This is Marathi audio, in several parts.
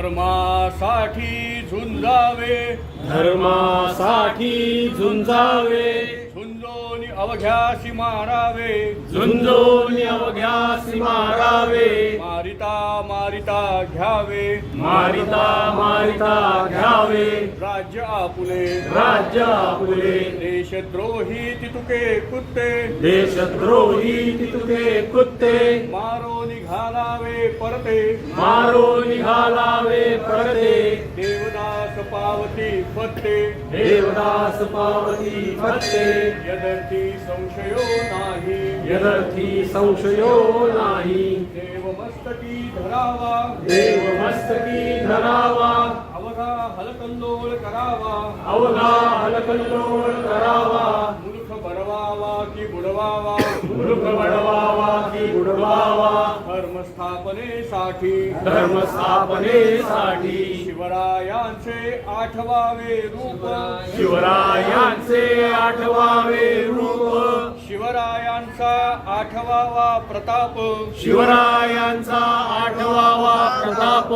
धर्मासाठी झुंजावे. धर्मासाठी झुंजावे. झुंजोनी अवघ्याशी मारावे. झुंजोनी अवघ्यासी मारावे. मारिता मारिता घ्यावे. मारिता मारिता घ्यावे. राज्य आपुले. राज्य आपुले. देशद्रोही तितुके कुत्ते. देशद्रोही तितुके कुत्ते. मारो निघालावे परते. मारो निघालावे परते. पावती फत्ते। देवदास पावती फत्ते। यदर्थी संशयो नाही। यदर्थी संशयो नाही। देवमस्तकी धरावा। देव मस्तकी धरावा। अवघा हलकल्लोळ करावा। अवघा हलकल्लोळ करावा। मूर्ख बडवावा की बुडवावा। मूर्ख बुडवावा धर्मस्थापनेसाठी धर्मस्थापनेसाठी. शिवरायांचे आठवावे रूप. शिवरायांचे आठवावे रूप. शिवरायांचा आठवावा प्रताप. शिवरायांचा आठवावा प्रताप.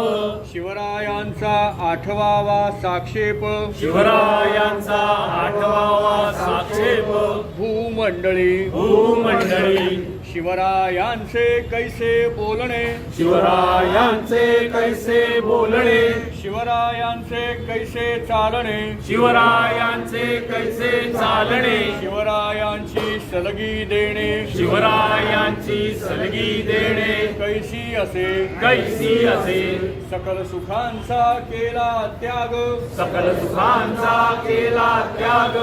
शिवरायांचा आठवावा साक्षेप. शिवरायांचा आठवावा साक्षेप. भूमंडळी. भूमंडळी. शिवरायांचे कैसे बोलणे? शिवरायांचे कैसे बोलणे? शिवरायांचे कैसे चालणे? शिवरायांचे कैसे चालणे? शिवरायांची सलगी देणे. शिवरायांची सलगी देणे. कैसी असे? कैसी असे? सकल सुखांचा केला त्याग. सकल सुखांचा केला त्याग.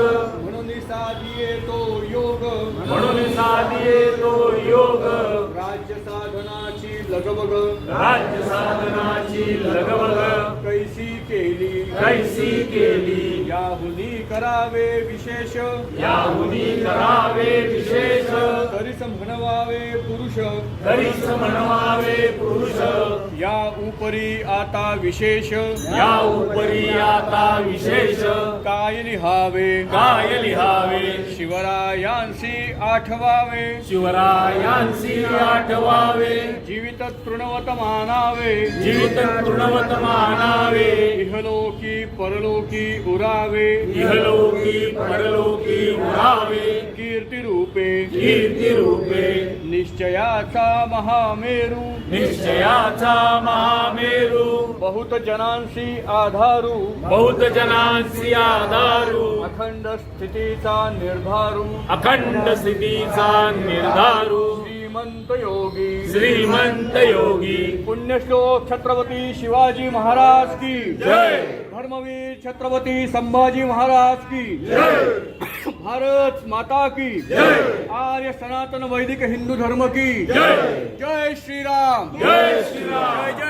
म्हणून साधिये तो योग. म्हणून साधिये लगबग. राज्य साधनाची लगबग. कैसी केली? कैसी केली? याहुनी करावे विशेष. याहुनी करावे विशेष. तरीच म्हणवावे पुरुष। तरीच म्हणवावे पुरुष। या उपरी आता विशेष। या उपरी आता विशेष। काय लिहावे? काय लिहावे? शिवरायांशी आठवावे। शिवरायांशी आठवावे। जीवित तृणवत मानावे। जीवित तृणवत मानावे। इहलोकी परलोकी उरावे। इहलोकी परलोकी निश्चयाचा महामेरू। निश्चयाचा महामेरू। बहुत जनांशी आधारू। बहुत जनांसी आधारू। अखंड स्थितीचा निर्धारू। अखंड स्थितीचा निर्धारू। श्रीमंत योगी। श्रीमंत योगी। पुण्यश्लोक छत्रपती शिवाजी महाराज की। जय. धर्मवीर छत्रपती संभाजी महाराज की। भारत माता की आर्य सनातन वैदिक हिंदू धर्म की जय. जय श्रीराम। जय श्रीराम। जय।